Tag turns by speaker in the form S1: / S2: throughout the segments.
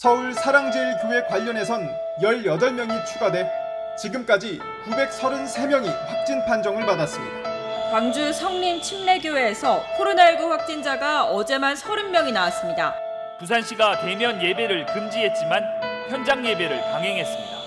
S1: 서울 사랑제일교회 관련해선 18명이 추가돼 지금까지 933명이 확진 판정을 받았습니다.
S2: 광주 성림 침례교회에서 코로나19 확진자가 어제만 30명이 나왔습니다.
S3: 부산시가 대면 예배를 금지했지만 현장 예배를 강행했습니다.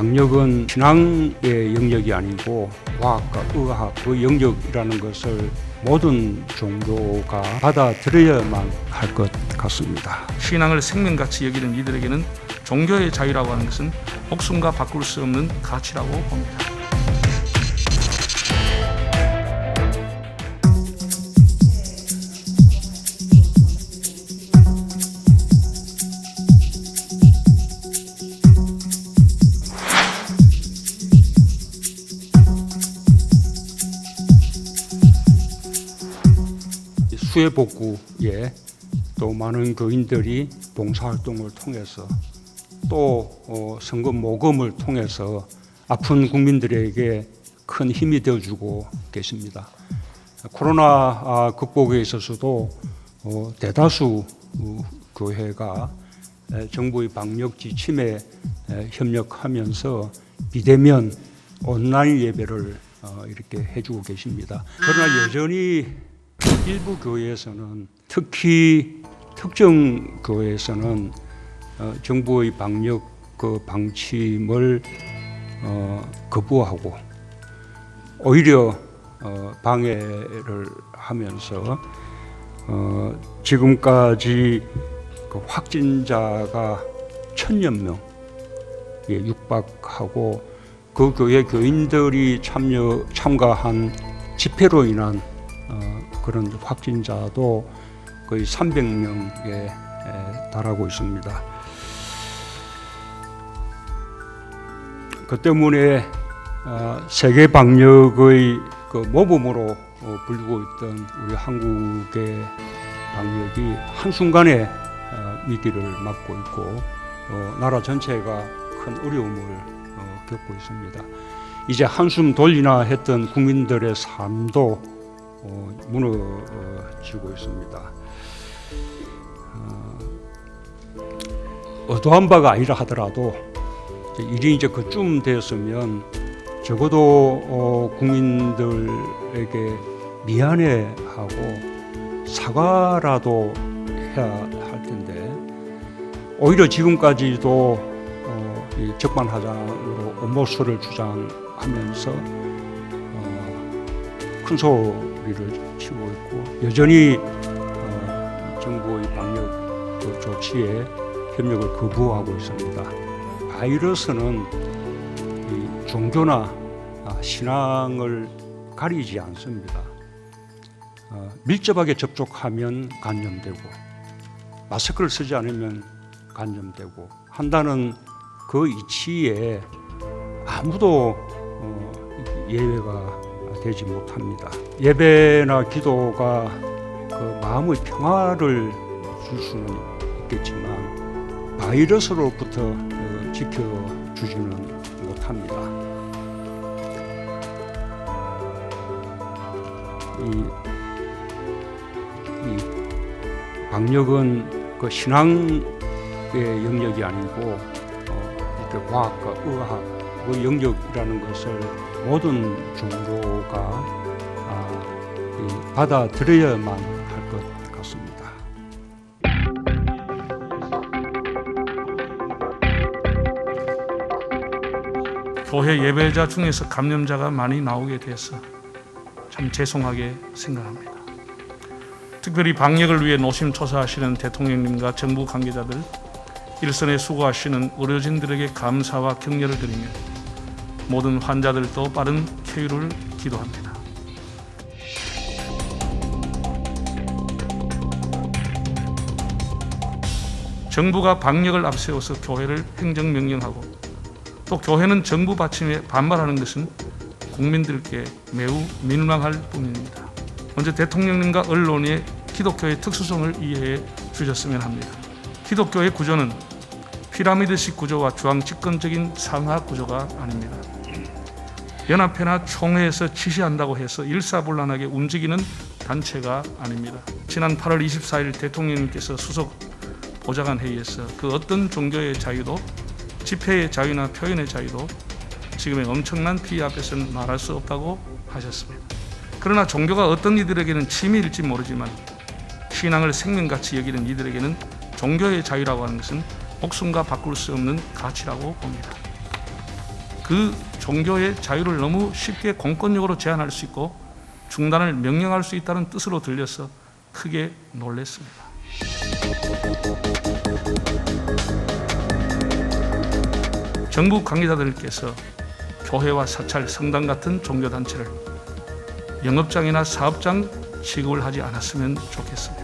S4: 방역은 신앙의 영역이 아니고 과학과 의학 그 영역이라는 것을 모든 종교가 받아들여야만 할 것 같습니다.
S5: 신앙을 생명같이 여기는 이들에게는 종교의 자유라고 하는 것은 목숨과 바꿀 수 없는 가치라고 봅니다.
S4: 수해 복구에 또 많은 교인들이 봉사활동을 통해서 또 어, 선거 모금을 통해서 아픈 국민들에게 큰 힘이 되어주고 계십니다. 코로나 아, 극복에 있어서도 어, 대다수 어, 교회가 에, 정부의 방역 지침에 에, 협력하면서 비대면 온라인 예배를 어, 이렇게 해주고 계십니다. 그러나 여전히 일부 교회에서는 특히 특정 교회에서는 어, 정부의 방역 그 방침을 어, 거부하고 오히려 어, 방해를 하면서 어, 지금까지 그 확진자가 천여 명에 육박하고 그 교회 교인들이 참여 참가한 집회로 인한 어, 그런 확진자도 거의 300명에 달하고 있습니다. 그 때문에 어, 세계 방역의 그 모범으로 어, 불리고 있던 우리 한국의 방역이 한순간에 어, 위기를 맞고 있고 어, 나라 전체가 큰 어려움을 어, 겪고 있습니다. 이제 한숨 돌리나 했던 국민들의 삶도 어, 무너지고 있습니다. 어, 어떠한 바가 아니라 하더라도 일이 이제 그쯤 되었으면 적어도 어, 국민들에게 미안해하고 사과라도 해야 할 텐데 오히려 지금까지도 어, 이 적반하장으로 엄모수를 주장하면서 어, 큰 소리 를 치고 있고 여전히 어, 정부의 방역 그 조치에 협력을 거부하고 있습니다. 바이러스는 이 종교나 아, 신앙을 가리지 않습니다. 어, 밀접하게 접촉하면 감염되고 마스크를 쓰지 않으면 감염되고 한다는 그 이치에 아무도 어, 예외가 되지 못합니다. 예배나 기도가 그 마음의 평화를 줄 수는 있겠지만 바이러스로부터 어, 지켜주지는 못합니다. 이, 이 방역은 그 신앙의 영역이 아니고 어, 과학과 의학 의 영역이라는 것을 모든 종교가 아, 이 받아들여야만 할 것 같습니다.
S5: 교회 예배자 중에서 감염자가 많이 나오게 돼서 참 죄송하게 생각합니다. 특별히 방역을 위해 노심초사하시는 대통령님과 정부 관계자들, 일선에 수고하시는 의료진들에게 감사와 격려를 드리며 모든 환자들도 빠른 쾌유를 기도합니다. 정부가 방역을 앞세워서 교회를 행정명령하고 또 교회는 정부 받침에 반발하는 것은 국민들께 매우 민망할 뿐입니다. 먼저 대통령님과 언론의 기독교의 특수성을 이해해 주셨으면 합니다. 기독교의 구조는 피라미드식 구조와 중앙 집권적인 상하 구조가 아닙니다. 연합회나 총회에서 지시한다고 해서 일사불란하게 움직이는 단체가 아닙니다. 지난 8월 24일 대통령님께서 수석 보좌관 회의에서 그 어떤 종교의 자유도 집회의 자유나 표현의 자유도 지금의 엄청난 피해 앞에서는 말할 수 없다고 하셨습니다. 그러나 종교가 어떤 이들에게는 취미일지 모르지만 신앙을 생명같이 여기는 이들에게는 종교의 자유라고 하는 것은 목숨과 바꿀 수 없는 가치라고 봅니다. 그 종교의 자유를 너무 쉽게 공권력으로 제한할 수 있고 중단을 명령할 수 있다는 뜻으로 들려서 크게 놀랐습니다. 정부 관계자들께서 교회와 사찰, 성당 같은 종교 단체를 영업장이나 사업장 취급을 하지 않았으면 좋겠습니다.